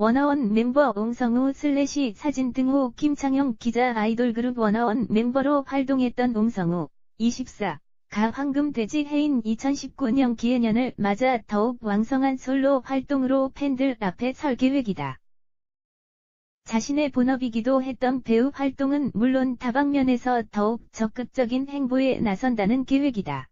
원아원 멤버 옹성우 슬래시 사진 등호 김창영 기자 아이돌 그룹 원아원 멤버로 활동했던 옹성우 24. 가 황금돼지 해인 2019년 기해년을 맞아 더욱 왕성한 솔로 활동으로 팬들 앞에 설 계획이다. 자신의 본업이기도 했던 배우 활동은 물론 다방면에서 더욱 적극적인 행보에 나선다는 계획이다.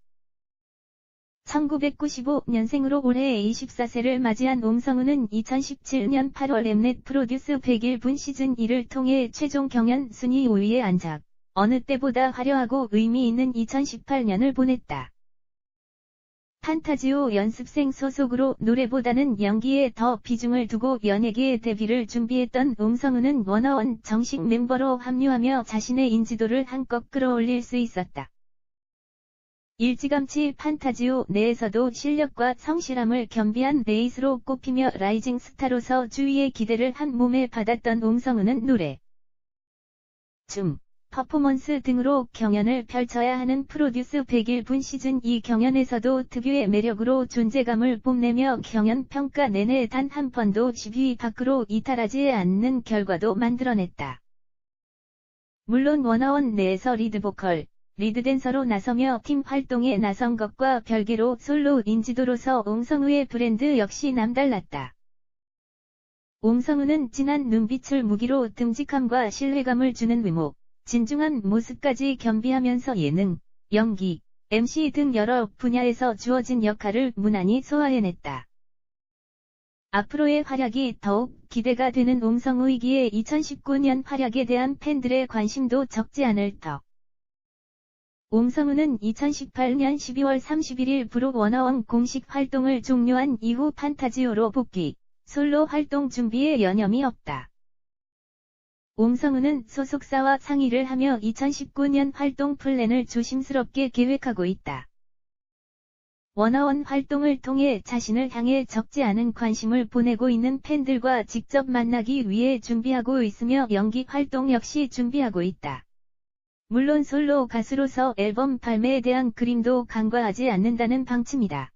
1995년생으로 올해 24세를 맞이한 옹성우는 2017년 8월 엠넷 프로듀스 101분 시즌 1을 통해 최종 경연 순위 5위에 앉아 어느 때보다 화려하고 의미 있는 2018년을 보냈다. 판타지오 연습생 소속으로 노래보다는 연기에 더 비중을 두고 연예계 데뷔를 준비했던 옹성우는 원어원 정식 멤버로 합류하며 자신의 인지도를 한껏 끌어올릴 수 있었다. 일찌감치 판타지오 내에서도 실력과 성실함을 겸비한 레이스로 꼽히며 라이징 스타로서 주위의 기대를 한 몸에 받았던 옹성우는 노래, 춤, 퍼포먼스 등으로 경연을 펼쳐야 하는 프로듀스 101분 시즌 2 경연에서도 특유의 매력으로 존재감을 뽐내며 경연 평가 내내 단 한 번도 10위 밖으로 이탈하지 않는 결과도 만들어냈다. 물론 원어원 내에서 리드보컬, 리드댄서로 나서며 팀 활동에 나선 것과 별개로 솔로 인지도로서 옹성우의 브랜드 역시 남달랐다. 옹성우는 진한 눈빛을 무기로 듬직함과 신뢰감을 주는 외모, 진중한 모습까지 겸비하면서 예능, 연기, MC 등 여러 분야에서 주어진 역할을 무난히 소화해냈다. 앞으로의 활약이 더욱 기대가 되는 옹성우이기에 2019년 활약에 대한 팬들의 관심도 적지 않을 터. 옹성우는 2018년 12월 31일 브록 워너원 공식 활동을 종료한 이후 판타지오로 복귀, 솔로 활동 준비에 여념이 없다. 옹성우는 소속사와 상의를 하며 2019년 활동 플랜을 조심스럽게 계획하고 있다. 원어원 활동을 통해 자신을 향해 적지 않은 관심을 보내고 있는 팬들과 직접 만나기 위해 준비하고 있으며 연기 활동 역시 준비하고 있다. 물론 솔로 가수로서 앨범 발매에 대한 그림도 간과하지 않는다는 방침이다.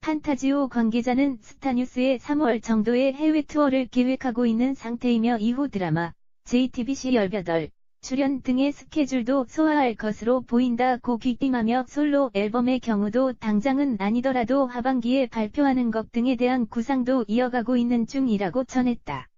판타지오 관계자는 스타뉴스의 3월 정도의 해외 투어를 계획하고 있는 상태이며 이후 드라마, JTBC 열벼덟, 출연 등의 스케줄도 소화할 것으로 보인다고 귀띔하며 솔로 앨범의 경우도 당장은 아니더라도 하반기에 발표하는 것 등에 대한 구상도 이어가고 있는 중이라고 전했다.